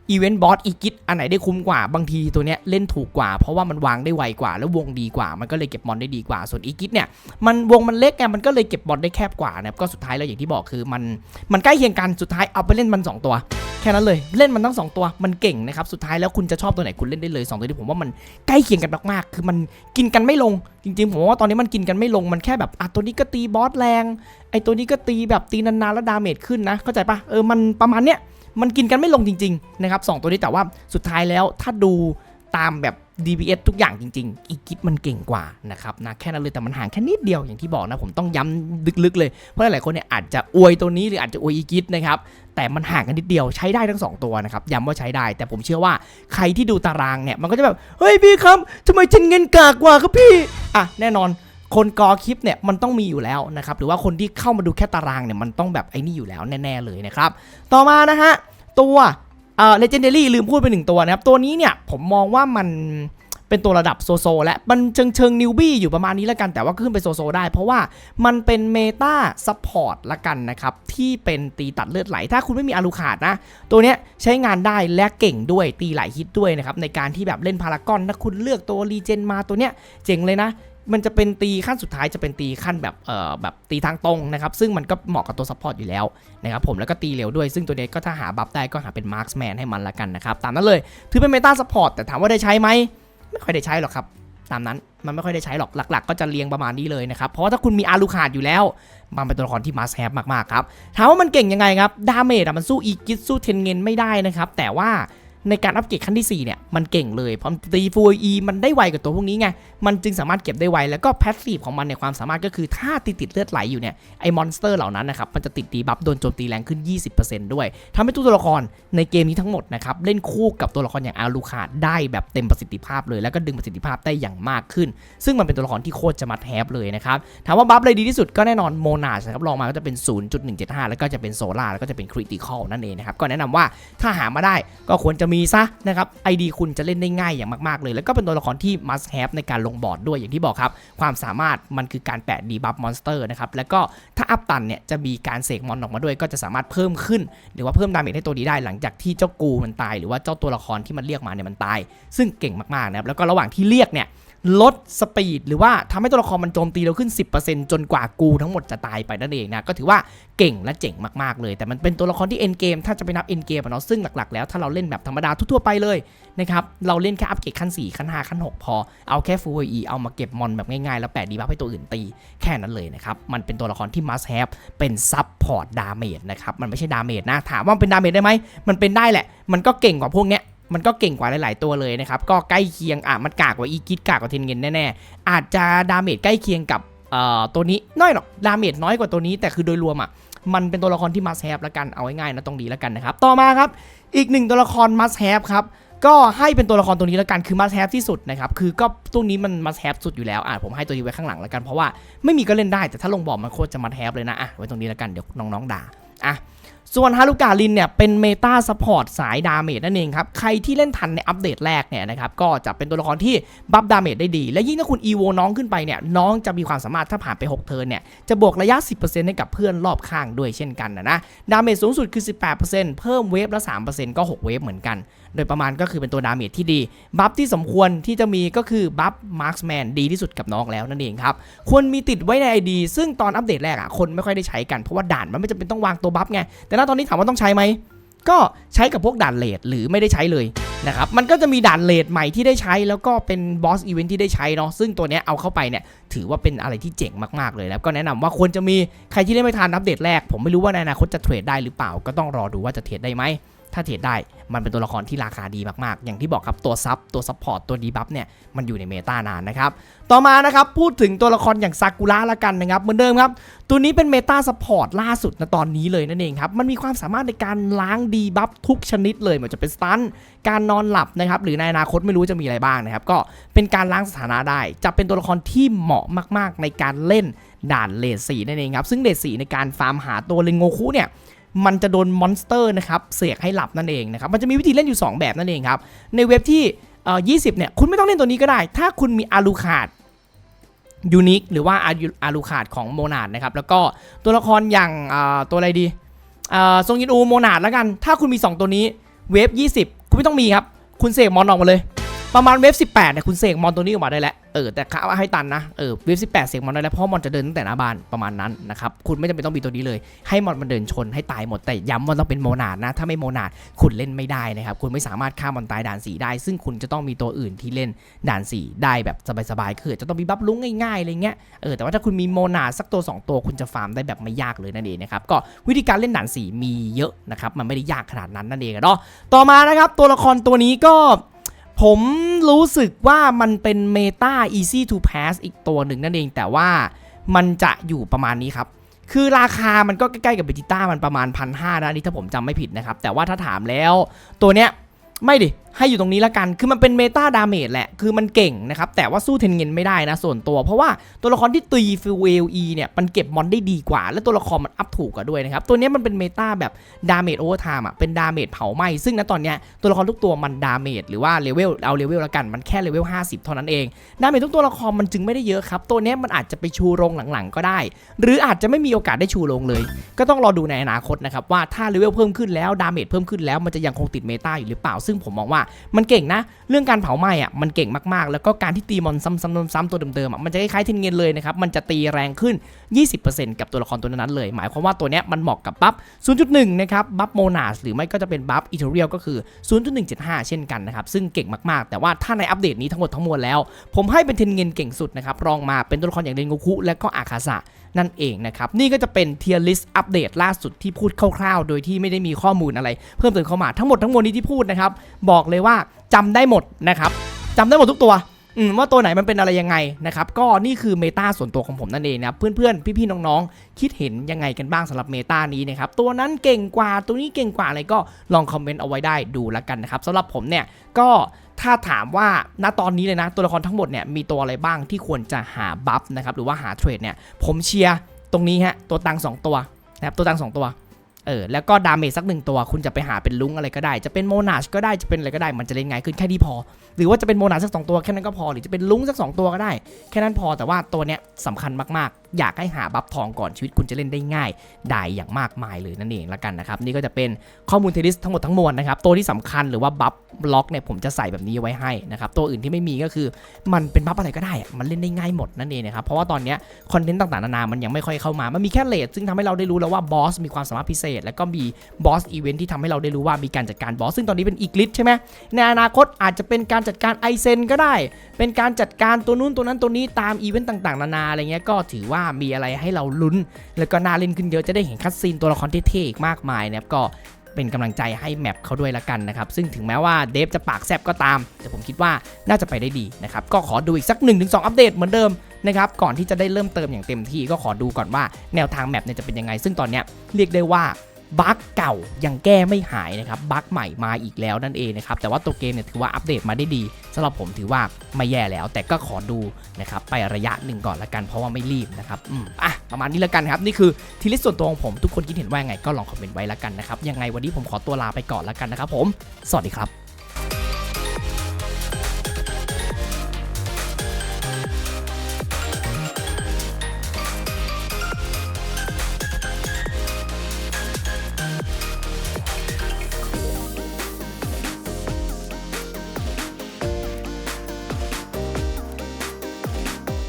อีเวนต์บอสอีกิทอันไหนได้คุ้มกว่าบางทีตัวเนี้ยเล่นถูกกว่า เพราะว่ามันวางได้ไวกว่า แล้ววงดีกว่า มันก็เลยเก็บบอลได้ดีกว่า ส่วนอีกิทเนี่ยมันวงมันเล็กไงมันก็เลยเก็บบอลได้แคบกว่านะครับก็สุดท้ายแล้วอย่างที่บอกคือมันมันใกล้เคียงกันสุดท้ายเอาไปเล่นมันสองตัว แค่นั้นเลยเล่นมันทั้งสองตัวมันเก่งนะครับสุดท้ายแล้วคุณจะชอบตัวไหนคุณเล่นได้เลยสองตัวนี้ผมว่ามันใกล้เคียงกันมากๆคือมันกินกันไม่ลง จริงๆผมว่าตอนนี้มันกินกันไม่ลงมันแค่แบบอะตัวนี้ก็ตีบอสแรงไอตัวนี้ก็ตีแบบตีนานๆแล้วดาเมจขึ้นนะเข้าใจปะเออมันประมาณเนี้ย มันกินกันไม่ลงจริงๆนะครับสองตัวนี้แต่ว่าสุดท้ายแล้วถ้าดูตามแบบ DPS ทุกอย่างจริง ๆ อีกิทมันเก่งกว่านะครับนะแค่นั้นเลยแต่มันห่างแค่นิดเดียวอย่างที่บอกนะผมต้องย้ำลึกๆเลยเพราะหลายๆคนเนี่ยอาจจะอวยตัวนี้หรืออาจจะอวยอีกิทนะครับแต่มันห่างกันนิดเดียวใช้ได้ทั้งสองตัวนะครับย้ำว่าใช้ได้ แต่ผมเชื่อว่าใครที่ดูตารางเนี่ยมันก็จะแบบเฮ้ยพี่ครับทำไมจินเงินกากกว่าครับพี่อะแน่นอน คนกอคลิปเนี่ยมันต้องมีอยู่แล้วนะครับหรือว่าคนที่เข้ามาดูแค่ตารางเนี่ยมันต้องแบบไอ้นี่อยู่แล้วแน่ๆเลยนะครับต่อมานะฮะตัวเอ่อ legendary ลืมพูดไปหนึ่งตัวนะครับตัวนี้เนี่ยผมมองว่ามันเป็นตัวระดับโซโซและมันเชิงเชิงนิวบี้อยู่ประมาณนี้แล้วกันแต่ว่าขึ้นไปโซโซได้ เพราะว่ามันเป็นเมตาซัพพอร์ตละกันนะครับ ที่เป็นตีตัดเลือดไหล ถ้าคุณไม่มีอารูขาดนะ ตัวเนี้ยใช้งานได้และเก่งด้วยตีหลายฮิตด้วยนะครับ ในการที่แบบเล่นพารากอนถ้าคุณเลือกตัวรีเจนมาตัวเนี้ยเจ๋งเลยนะ มันจะเป็นตีขั้นสุดท้ายจะเป็นตีขั้นแบบเอ่อแบบตีทางตรงนะครับ ซึ่งมันก็เหมาะกับตัวซัพพอร์ตอยู่แล้วนะครับผมแล้วก็ตีเร็วด้วย ซึ่งตัวนี้ก็ถ้าหาบัฟได้ก็หาเป็นมาร์คแมนให้มันละกันนะครับ ตามนั้นเลย ถือเป็นเมตาซัพพอร์ตแต่ถามว่าได้ใช้ไหมไม่ค่อยได้ใช้หรอกครับ ตามนั้นมันไม่ค่อยได้ใช้หรอกหลัก ๆ ก็จะเรียงประมาณนี้เลยนะครับ เพราะว่าถ้าคุณมีอารูขาดอยู่แล้ว มันเป็นตัวละครที่มาสแฮปมากๆครับถามว่ามันเก่งยังไงครับดาเมจอะมันสู้อีกิสสู้เทนเงินไม่ได้นะครับแต่ว่า ในการอัปเกรดขั้นที่ 4 เนี่ยมันเก่งเลยเพราะตีฟูอีมันได้ไวกว่าตัวพวกนี้ไง มันจึงสามารถเก็บได้ไว แล้วก็แพสซีฟของมันในยความสามารถก็คือถ้าติดติดเลือดไหลอยู่เนี่ยไอ้มอนสเตอร์เหล่านั้นนะครับมันจะติดดีบัฟโดนโจมตีแรงขึ้น 20%ด้วยทำให้ตัวละครในเกมนี้ทั้งหมดนะครับเล่นคู่กับตัวละครอย่างอารูคาดได้แบบเต็มประสิทธิภาพเลย แล้วก็ดึงประสิทธิภาพได้อย่างมากขึ้น ซึ่งมันเป็นตัวละครที่โคตรจะมาแทบเลยนะครับถามว่าบัฟเลยดีที่สุดก็แน่นอนโมนาชนะครับลองมาก็จะเป็น 0.175 แล้วก็จะเป็นโซล่าแล้วก็จะเป็นคริติคอลนั่นเองนะครับก็แนะนำว่าถ้าหามาได้ก็ควรจะมีีซะนะครับ ID คุณจะเล่นได้ง่ายอย่างมากๆเลย แล้วก็เป็นตัวละครที่ must have ในการลงบอร์ดด้วยอย่างที่บอกครับ ความสามารถมันคือการแปะดีบัฟมอนสเตอร์นะครับ แล้วก็ถ้าอัพตันเนี่ยจะมีการเสกมอนออกมาด้วย ก็จะสามารถเพิ่มขึ้น หรือว่าเพิ่มดาเมจให้ตัวนี้ได้หลังจากที่เจ้ากูมันตาย หรือว่าเจ้าตัวละครที่มันเรียกมาเนี่ยมันตาย ซึ่งเก่งมากๆนะครับแล้วก็ระหว่างที่เรียกเนี่ยลดสปีดหรือว่าทำให้ตัวละครมันโจมตีเราขึ้น 10%จนกว่ากูทั้งหมดจะตายไปนั่นเองนะ ก็ถือว่าเก่งและเจ๋งมากๆเลย แต่มันเป็นตัวละครที่เอ็นเกมถ้าจะไปนับเอ็นเกมเนาะซึ่งหลักๆแล้วถ้าเราเล่นแบบธรรมดาทั่วๆไปเลยนะครับ เราเล่นแค่อัปเกรดขั้น 4 ขั้น 5 ขั้น 6 พอ เอาแค่ฟูเอีเอามาเก็บมอนแบบง่ายๆ แล้วแปะดีบัฟให้ตัวอื่นตี แค่นั้นเลยนะครับ มันเป็นตัวละครที่ must have เป็นซับพอร์ตดาเมจนะครับ มันไม่ใช่ดาเมจนะ ถามว่าเป็นดาเมจได้ไหม มันเป็นได้แหละ มันก็เก่งกว่าพวกเนี้ยมันก็เก่งกว่าหลาย ๆ ตัวเลยนะครับ ก็ใกล้เคียงอะมันกากกว่าอีกิดกากกว่าเทนเงินแน่ๆ อาจจะดาเมจใกล้เคียงกับเอ่อตัวนี้น้อยหรอกดาเมจน้อยกว่าตัวนี้แต่คือโดยรวมอะมันเป็นตัวละครที่ must have ละกันเอาง่ายๆนะตรงนี้ละกันนะครับ ต่อมาครับ อีกหนึ่งตัวละคร must have ครับก็ให้เป็นตัวละครตัวนี้แล้วกันคือ must have ที่สุดนะครับคือก็ตัวนี้มัน must have สุดอยู่แล้วอะผมให้ตัวนี้ไว้ข้างหลังแล้วกันเพราะว่าไม่มีก็เล่นได้แต่ถ้าลงบอกมันโคตรจะ must have เลยนะอะไว้ตรงนี้แล้วกันเดี๋ยวน้องๆด่าอะ ส่วนฮารุกาลินเนี่ยเป็นเมตาซัพพอร์ตสายดาเมจนั่นเองครับ ใครที่เล่นทันในอัปเดตแรกเนี่ยนะครับก็จะเป็นตัวละครที่บัฟดาเมจได้ดี และยิ่งถ้าคุณอีโวน้องขึ้นไปเนี่ยน้องจะมีความสามารถถ้าผ่านไป 6 เทิร์นเนี่ยจะบวกระยะ 10%ให้กับเพื่อนรอบข้างด้วยเช่นกันนะนะดาเมจสูงสุดคือ 18%เพิ่มเวฟละ 3%ก็ 6 เวฟเหมือนกันโดยประมาณก็คือเป็นตัวดาเมจที่ดี บัฟที่สมควรที่จะมีก็คือบัฟมาร์คแมนดีที่สุดกับน้องแล้วนั่นเองครับ ควรมีติดไว้ใน ID ซึ่งตอนอัปเดตแรกอะคนไม่ค่อยได้ใช้กันเพราะว่าด่านมันไม่จำเป็นต้องวางตัวบัฟไง แต่ณตอนนี้ถามว่าต้องใช้ไหมก็ใช้กับพวกด่านเลดหรือไม่ได้ใช้เลยนะครับมันก็จะมีด่านเลดใหม่ที่ได้ใช้ แล้วก็เป็นบอสอีเวนท์ที่ได้ใช้เนาะซึ่งตัวเนี้ยเอาเข้าไปเนี่ยถือว่าเป็นอะไรที่เจ๋งมากๆเลยแล้วก็แนะนำว่าควรจะมีใครที่เล่นไม่ทันอัปเดตแรก ผมไม่รู้ว่าในอนาคตจะเทรดได้หรือเปล่า ก็ต้องรอดูว่าจะเทรดได้ไหม ถ้าเทรดได้มันเป็นตัวละครที่ราคาดีมากๆ อย่างที่บอกครับตัวซับตัวซัพพอร์ตตัวดีบัฟเนี่ยมันอยู่ในเมตานานนะครับ ต่อมานะครับพูดถึงตัวละครอย่างซากุระละกันนะครับเหมือนเดิมครับ ตัวนี้เป็นเมตาซัพพอร์ตล่าสุดนะตอนนี้เลยนั่นเองครับ มันมีความสามารถในการล้างดีบัฟทุกชนิดเลยไมันจะเป็นสตันการนอนหลับนะครับหรือในอนาคตไม่รู้จะมีอะไรบ้างนะครับ ก็เป็นการล้างสถานะได้ จะเป็นตัวละครที่เหมาะมาก ๆ ในการเล่นด่านเลดสีนั่นเองครับซึ่งเลดสีในการฟาร์มหาตัวเลนโงคุเนี่ย มันจะโดนมอนสเตอร์นะครับเสกให้หลับนั่นเองนะครับมันจะมีวิธีเล่นอยู่ 2 แบบนั่นเองครับในเว็บที่เอ่อ20เนี่ยคุณไม่ต้องเล่นตัวนี้ก็ได้ ถ้าคุณมีอาลูคาดยูนิคหรือว่าอาลูคาดของโมนาดนะครับแล้วก็ตัวละครอย่างเอ่อตัวอะไรดีเอ่อทรงยินอูโมนาดแล้วกัน ถ้าคุณมี 2 ตัวนี้เวฟ20 คุณไม่ต้องมีครับ คุณเสกมอนออกมาเลย ประมาณเวฟ18เนี่ยคุณเสกมอนตัวนี้ออกมาได้แล้วเออแต่ค่าว่าให้ตันนะเออเวฟ18 เสกมอนได้แล้วเพราะมอนจะเดินตั้งแต่หน้าบ้านประมาณนั้นนะครับคุณไม่จำเป็นต้องมีตัวนี้เลย ให้มอนมันเดินชนให้ตายหมดแต่ย้ำว่าต้องเป็นโมนาดนะ ถ้าไม่โมนาดคุณเล่นไม่ได้นะครับคุณไม่สามารถฆ่ามอนตายด่านสีได้ ซึ่งคุณจะต้องมีตัวอื่นที่เล่นด่านสีได้แบบสบายๆคือจะต้องมีบัฟลุ้งง่ายๆอะไรเงี้ยเออแต่ว่าถ้าคุณมีโมนาดสักตัวสองตัวคุณจะฟาร์มได้แบบไม่ยากเลยนั่นเองนะครับก็วิธีการเล่นด่านสีมีเยอะนะครับมันไม่ได้ยากขนาดนั้นนั่นเองเนาะต่อมานะครับตัวละครตัวนี้ก็ ผมรู้สึกว่ามันเป็นเมตา easy to pass อีกตัวหนึ่งนั่นเอง แต่ว่ามันจะอยู่ประมาณนี้ครับ คือราคามันก็ใกล้ๆกับเบจิต้ามันประมาณพันห้านะนนี่ถ้าผมจำไม่ผิดนะครับ แต่ว่าถ้าถามแล้วตัวเนี้ยไม่ดิ ให้อยู่ตรงนี้ละกัน คือมันเป็นเมตาดาเมจแหละ คือมันเก่งนะครับ แต่ว่าสู้เทนเงินไม่ได้นะส่วนตัว เพราะว่าตัวละครที่ตีฟิวเอลีเนี่ยมันเก็บมอนได้ดีกว่า และตัวละครมันอัพถูกกว่าด้วยนะครับ ตัวนี้มันเป็นเมตาแบบดาเมจโอเวอร์ไทม์อะ เป็นดาเมจเผาไหม้ ซึ่งณตอนเนี้ยตัวละครทุกตัวมันดาเมจหรือว่าเลเวล เอาเลเวลละกัน มันแค่เลเวล50 เท่านั้นเอง ดาเมจทุกตัวละครมันจึงไม่ได้เยอะครับ ตัวนี้มันอาจจะไปชูโรงหลังๆ ก็ได้ หรืออาจจะไม่มีโอกาสได้ชูโรงเลย ก็ต้องรอดูในอนาคตนะครับว่าถ้าเลเวลเพิ่มขึ้นแล้วดาเมจเพิ่มขึ้นแล้วมันจะยังคงติดเมตาอยู่หรือเปล่าซึ่งผมมองว่ามันเก่งนะ เรื่องการเผาไหม้อะมันเก่งมากๆ แล้วก็การที่ตีมอนซ้ำๆๆๆตัวเดิมๆอะมันจะคล้ายๆเทนเงินเลยนะครับมันจะตีแรงขึ้น 20%กับตัวละครตัวนั้นเลย หมายความว่าตัวเนี้ยมันเหมาะกับบัฟ 0.1 นะครับบัฟโมนาสหรือไม่ก็จะเป็นบัฟอีเทเรียลก็คือ 0.175 เช่นกันนะครับซึ่งเก่งมากๆ แต่ว่าถ้าในอัปเดตนี้ทั้งหมดทั้งมวลแล้ว ผมให้เป็นเทนเงินเก่งสุดนะครับรองมาเป็นตัวละครอย่างเรนโกคุและก็อาคาสะ นั่นเองนะครับ นี่ก็จะเป็นเทียร์ลิสต์อัปเดตล่าสุดที่พูดคร่าวๆ โดยที่ไม่ได้มีข้อมูลอะไร เพิ่มเติมเข้ามาทั้งหมดทั้งมวลนี้ที่พูดนะครับ บอกเลยว่าจำได้หมดนะครับจำได้หมดทุกตัวว่าตัวไหนมันเป็นอะไรยังไงนะครับ ก็นี่คือเมตาส่วนตัวของผมนั่นเองนะครับเพื่อนๆ พี่ๆ น้องๆ คิดเห็นยังไงกันบ้างสำหรับเมตานี้นะครับ ตัวนั้นเก่งกว่าตัวนี้เก่งกว่าอะไรก็ลองคอมเมนต์เอาไว้ได้ดูแล้วกันนะครับสำหรับผมเนี่ยก็ ถ้าถามว่าณตอนนี้เลยนะตัวละครทั้งหมดเนี่ยมีตัวอะไรบ้างที่ควรจะหาบัฟนะครับหรือว่าหาเทรดเนี่ยผมเชียร์ตรงนี้ฮะตัวตังสองตัวนะครับตัวตังสองตัวเออแล้วก็ดาเมจสักหนึ่งตัวคุณจะไปหาเป็นลุงอะไรก็ได้ จะเป็นโมนาชก็ได้จะเป็นอะไรก็ได้มันจะเล่นง่ายขึ้นแค่นี้พอ หรือว่าจะเป็นโมนาชสักสองตัวแค่นั้นก็พอหรือจะเป็นลุงสักสองตัวก็ได้ แค่นั้นพอแต่ว่าตัวเนี้ยสำคัญมากๆอยากให้หาบัฟทองก่อนชีวิตคุณจะเล่นได้ง่ายได้อย่างมากมายเลยนั่นเองละกันนะครับนี่ก็จะเป็นข้อมูลเทลิสทั้งหมดทั้งมวลนะครับตัวที่สำคัญหรือว่าบัฟล็อกเนี่ยผมจะใส่แบบนี้ไว้ให้นะครับตัวอื่นที่ไม่มีก็คือมันเป็นบัฟอะไรก็ได้อะมันเล่นได้ง่ายหมดนั่นเองนะครับเพราะว่าตอนนี้คอนเทนต์ต่างๆนานามันยังไม่ค่อยเข้ามามันมีแค่เลทซึ่งทำให้เราได้รู้แล้วว่าบอสมีความสามารถพิเศษ แล้วก็มีบอสอีเวนท์ที่ทำให้เราได้รู้ว่ามีการจัดการบอสซึ่งตอนนี้เป็นอีกลิสใช่ไหมในอนาคตอาจจะเป็นการจัดการไอเซนก็ได้ เป็นการจัดการตัวนู้นตัวนั้นตัวนี้ตามอีเวนต์ต่างๆ นานาอะไรเงี้ยก็ถือว่ามีอะไรให้เราลุ้น แล้วก็น่าเล่นขึ้นเยอะจะได้เห็นคัดซีนตัวละครเท่ๆอีกมากมายนะครับก็เป็นกำลังใจให้แมปเขาด้วยละกันนะครับ ซึ่งถึงแม้ว่าเดฟจะปากแซบก็ตาม แต่ผมคิดว่าน่าจะไปได้ดีนะครับ ก็ขอดูอีกสัก 1-2 อัปเดตเหมือนเดิมนะครับ ก่อนที่จะได้เริ่มเติมอย่างเต็มที่ก็ขอดูก่อนว่าแนวทางแมปเนี่ยจะเป็นยังไง ซึ่งตอนเนี้ยเรียกได้ว่า บั๊กเก่ายังแก้ไม่หายนะครับบั๊กใหม่มาอีกแล้วนั่นเองนะครับแต่ว่าตัวเกมเนี่ยถือว่าอัปเดตมาได้ดีสำหรับผมถือว่าไม่แย่แล้ว แต่ก็ขอดูนะครับไประยะหนึ่งก่อนละกันเพราะว่าไม่รีบนะครับอืมอะประมาณนี้ละกันครับนี่คือทีลิสส่วนตัวของผมทุกคนคิดเห็นว่ายังไงก็ลองคอมเมนต์ไว้ละกันนะครับยังไงวันนี้ผมขอตัวลาไปก่อนละกันนะครับผม สวัสดีครับ